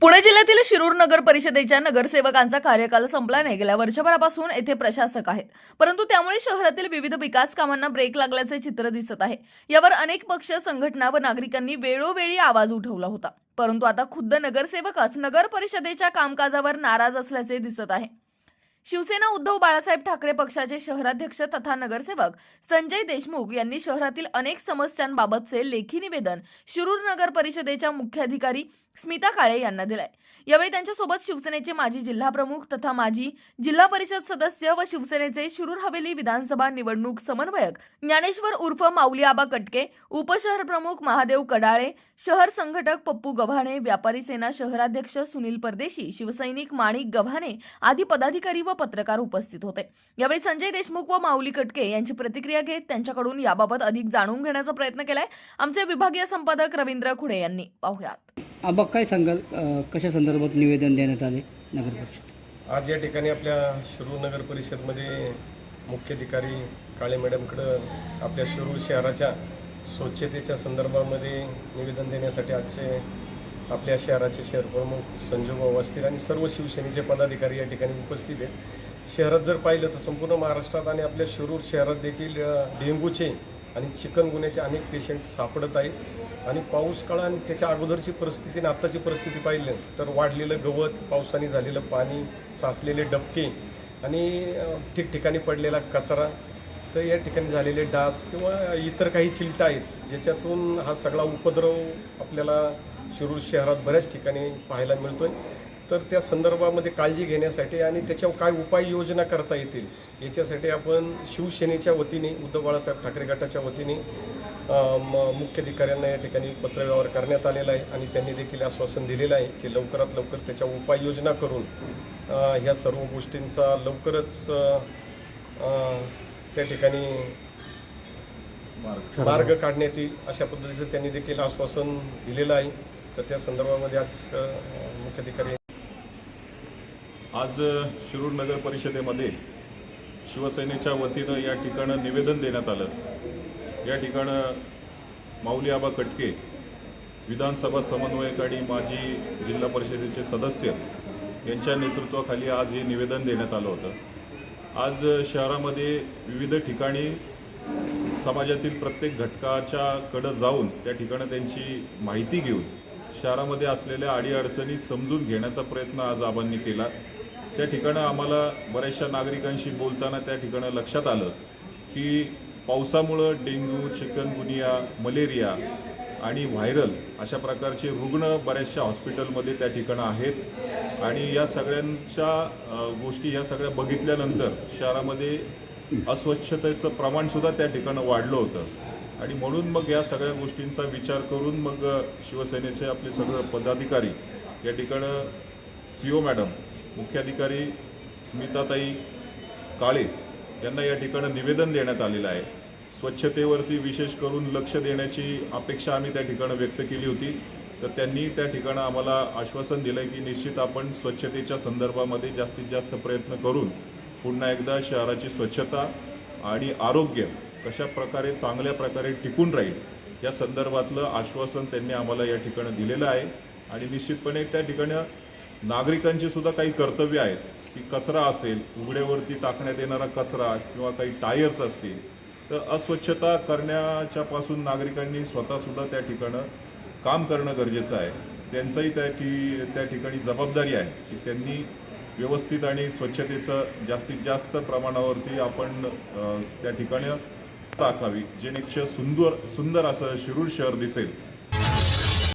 पुणे जिल्ह्यातील शिरूर नगर परिषदेच्या नगरसेवकांचा कार्यकाल संपला नाही. गेल्या वर्षभरापासून येथे प्रशासक आहेत. परंतु त्यामुळे शहरातील विविध विकास कामांना ब्रेक लागल्याचे चित्र दिसत आहे. यावर अनेक पक्ष संघटना व नागरिकांनी वेळोवेळी आवाज उठवला होता. परंतु आता खुद्द नगरसेवकच नगर परिषदेच्या कामकाजावर नाराज असल्याचे दिसत आहे. शिवसेना उद्धव बाळासाहेब ठाकरे पक्षाचे शहराध्यक्ष तथा नगरसेवक संजय देशमुख यांनी शहरातील अनेक समस्यांबाबतचे लेखी निवेदन शिरूर नगर परिषदेच्या मुख्याधिकारी स्मिता काळे यांना दिलाय. यावेळी त्यांच्यासोबत शिवसेनेचे माजी जिल्हा प्रमुख तथा माजी जिल्हा परिषद सदस्य व शिवसेनेचे शिरूर हवेली विधानसभा निवडणूक समन्वयक ज्ञानेश्वर उर्फ माऊली आबा कटके उपशहर प्रमुख महादेव कडाळे शहर संघटक पप्पू गव्हाणे व्यापारी सेना शहराध्यक्ष सुनील परदेशी शिवसैनिक माणिक गव्हाणे आदी पदाधिकारी व पत्रकार उपस्थित होते. यावेळी संजय देशमुख व माऊली कटके यांची प्रतिक्रिया घेत त्यांच्याकडून याबाबत अधिक जाणून घेण्याचा प्रयत्न केलाय. आमचे विभागीय संपादक रवींद्र खुडे यांनी. पाहुयात. आबा काय सांगाल कशा संदर्भात निवेदन देण्यात आले नगर परिषद? आज या ठिकाणी आपल्या शिरूर नगर परिषदमध्ये मुख्याधिकारी काळे मॅडमकडं आपल्या शिरूर शहराच्या स्वच्छतेच्या संदर्भामध्ये निवेदन देण्यासाठी आजचे आपल्या शहराचे शहर प्रमुख संजू असतील आणि सर्व शिवसेनेचे पदाधिकारी या ठिकाणी उपस्थित आहेत. शहरात जर पाहिलं तर संपूर्ण महाराष्ट्रात आणि आपल्या शिरूर शहरात देखील डेंगूचे आणि चिकनगुन्याचे अनेक पेशंट सापडत आहेत. आणि पाऊस काळ आणि त्याच्या अगोदरची परिस्थिती आणि आत्ताची परिस्थिती पाहिली तर वाढलेलं गवत पावसाने झालेलं पाणी साचलेले डबके आणि ठिकठिकाणी पडलेला कचरा. तर या ठिकाणी झालेले डास किंवा इतर काही चिलटा आहेत ज्याच्यातून हा सगळा उपद्रव आपल्याला शिरूर शहरात बऱ्याच ठिकाणी पाहायला मिळतो आहे तर त्या संदर्भामध्ये काळजी घेण्यासाठी आणि त्याच्यावर काय उपाययोजना करता येतील याच्यासाठी आपण शिवसेनेच्या वतीने उद्धव बाळासाहेब ठाकरे गटाच्या वतीने मुख्याधिकाऱ्यांना या ठिकाणी पत्रव्यवहार करण्यात आलेला आहे आणि त्यांनी देखील आश्वासन दिलेलं आहे की लवकरात लवकर त्याच्या उपाययोजना करून ह्या सर्व गोष्टींचा लवकरच त्या ठिकाणी मार्ग काढण्यात येईल अशा पद्धतीचं त्यांनी देखील आश्वासन दिलेलं आहे. तर त्या संदर्भामध्ये आज मुख्याधिकारी आज शिरूर नगर परिषदेमध्ये शिवसेनेच्या वतीनं या ठिकाणं निवेदन देण्यात आलं. या ठिकाणं माऊली आबा कटके विधानसभा समन्वयक आणि माजी जिल्हा परिषदेचे सदस्य यांच्या नेतृत्वाखाली आज हे निवेदन देण्यात आलं होतं. आज शहरामध्ये विविध ठिकाणी समाजातील प्रत्येक घटकाच्याकडं जाऊन त्या ठिकाणं त्यांची माहिती घेऊन शहरामध्ये असलेल्या अडीअडचणी समजून घेण्याचा प्रयत्न आज आबांनी केला. त्या ठिकाणं आम्हाला बऱ्याचशा नागरिकांशी बोलताना त्या ठिकाणं लक्षात आलं की पावसामुळं डेंग्यू चिकनगुनिया मलेरिया आणि व्हायरल अशा प्रकारचे रुग्ण बऱ्याचशा हॉस्पिटलमध्ये त्या ठिकाणं आहेत. आणि या सगळ्यांच्या गोष्टी या सगळ्या बघितल्यानंतर शहरामध्ये अस्वच्छतेचं प्रमाणसुद्धा त्या ठिकाणं वाढलं होतं. आणि म्हणून मग या सगळ्या गोष्टींचा विचार करून मग शिवसेनेचे आपले सगळं पदाधिकारी या ठिकाणं सी ओ मॅडम मुख्याधिकारी स्मिताताई काळे यांना या ठिकाणं निवेदन देण्यात आलेलं आहे. स्वच्छतेवरती विशेष करून लक्ष देण्याची अपेक्षा आम्ही त्या ठिकाणं व्यक्त केली होती. तर त्यांनी त्या ठिकाणं आम्हाला आश्वासन दिलं की निश्चित आपण स्वच्छतेच्या संदर्भामध्ये जास्तीत जास्त प्रयत्न करून पुन्हा एकदा शहराची स्वच्छता आणि आरोग्य कशा प्रकारे चांगल्या प्रकारे टिकून राहील या संदर्भातलं आश्वासन त्यांनी आम्हाला या ठिकाणी दिलेलं आहे. आणि निश्चितपणे त्या ठिकाणं नागरिकांची सुद्धा काही कर्तव्य आहेत की कचरा असेल उघड्यावरती टाकण्यात येणारा कचरा किंवा काही टायर्स असतील तर अस्वच्छता करण्याच्या पासून नागरिकांनी स्वतःसुद्धा त्या ठिकाणं काम करणं गरजेचं आहे. त्यांचंही त्या ठी त्या ठिकाणी जबाबदारी आहे की त्यांनी व्यवस्थित आणि स्वच्छतेचं जास्तीत जास्त प्रमाणावरती आपण त्या ठिकाणी राखावी जेणेक्षण सुंदर सुंदर असं शिरूर शहर दिसेल.